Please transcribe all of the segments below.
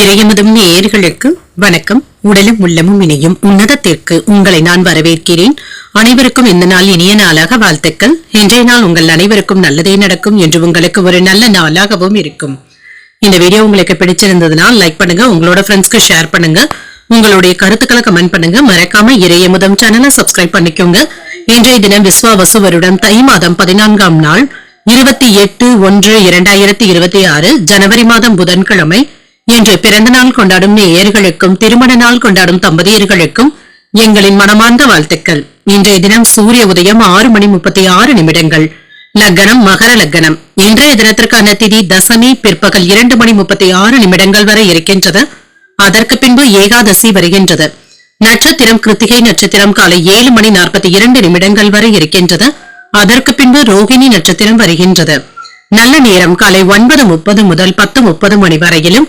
இறையமதும் நேயர்களுக்கு வணக்கம். உடலும் உள்ளமும் இணையும் உன்னதத்திற்கு உங்களை நான் வரவேற்கிறேன். அனைவருக்கும் இந்த நாள் இனிய நாளாக வாழ்த்துக்கள். இன்றைய நாள் உங்கள் அனைவருக்கும் நல்லதே நடக்கும் என்று உங்களுக்கு ஒரு நல்ல நாளாகவும் இருக்கும். இந்த வீடியோ உங்களுக்கு பிடிச்சிருந்ததுன்னா லைக் பண்ணுங்க உங்களோட ஃப்ரெண்ட்ஸ்க்கு ஷேர் பண்ணுங்க. உங்களுடைய கருத்துக்களை கமெண்ட் பண்ணுங்க. மறக்காம இறையமுதம் சேனலை சப்ஸ்கிரைப் பண்ணிக்கோங்க. இன்றைய தினம் விஸ்வாவசு வருடம் தை மாதம் பதினான்காம் நாள் இருபத்தி எட்டு ஒன்று இரண்டாயிரத்தி இருபத்தி ஆறு ஜனவரி மாதம் புதன்கிழமை இன்று பிறந்த நாள் கொண்டாடும் நேயர்களுக்கும் திருமண நாள் கொண்டாடும் தம்பதியர்களுக்கும் எங்களின் மனமார்ந்த வாழ்த்துக்கள். இன்றைய தினம் சூரிய உதயம் ஆறு மணி முப்பத்தி ஆறு நிமிடங்கள். லக்னம் மகர லக்னம். இன்றைய தினத்திற்கான திதி தசமி பிற்பகல் இரண்டு மணி முப்பத்தி ஆறு நிமிடங்கள் வரை இருக்கின்றது. அதற்கு பின்பு ஏகாதசி வருகின்றது. நட்சத்திரம் கிருத்திகை நட்சத்திரம் காலை ஏழு மணி நாற்பத்தி இரண்டு நிமிடங்கள் வரை இருக்கின்றது. அதற்கு பின்பு ரோகிணி நட்சத்திரம் வருகின்றது. நல்ல நேரம் காலை ஒன்பது முப்பது முதல் பத்து முப்பது மணி வரையிலும்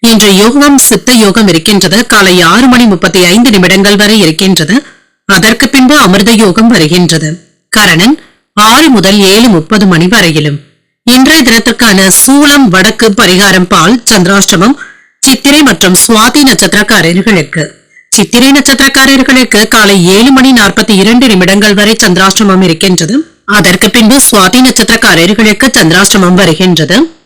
இன்று யோகம் சித்த யோகம் இருக்கின்றது. காலை ஆறு மணி முப்பத்தி ஐந்து நிமிடங்கள் வரை இருக்கின்றது. அதற்கு பின்பு அமிர்த யோகம் வருகின்றது. கரணன் ஆறு முதல் ஏழு முப்பது மணி வரையிலும். இன்றைய தினத்திற்கான சூலம் வடக்கு பரிகாரம் பால் சந்திராஷ்டமம் சித்திரை மற்றும் சுவாதி நட்சத்திரக்காரர்களுக்கு. சித்திரை நட்சத்திரக்காரர்களுக்கு காலை ஏழு மணி நாற்பத்தி இரண்டு நிமிடங்கள் வரை சந்திராஷ்டமம் இருக்கின்றது. அதற்கு பின்பு சுவாதி நட்சத்திரக்காரர்களுக்கு சந்திராஷ்டமம் வருகின்றது.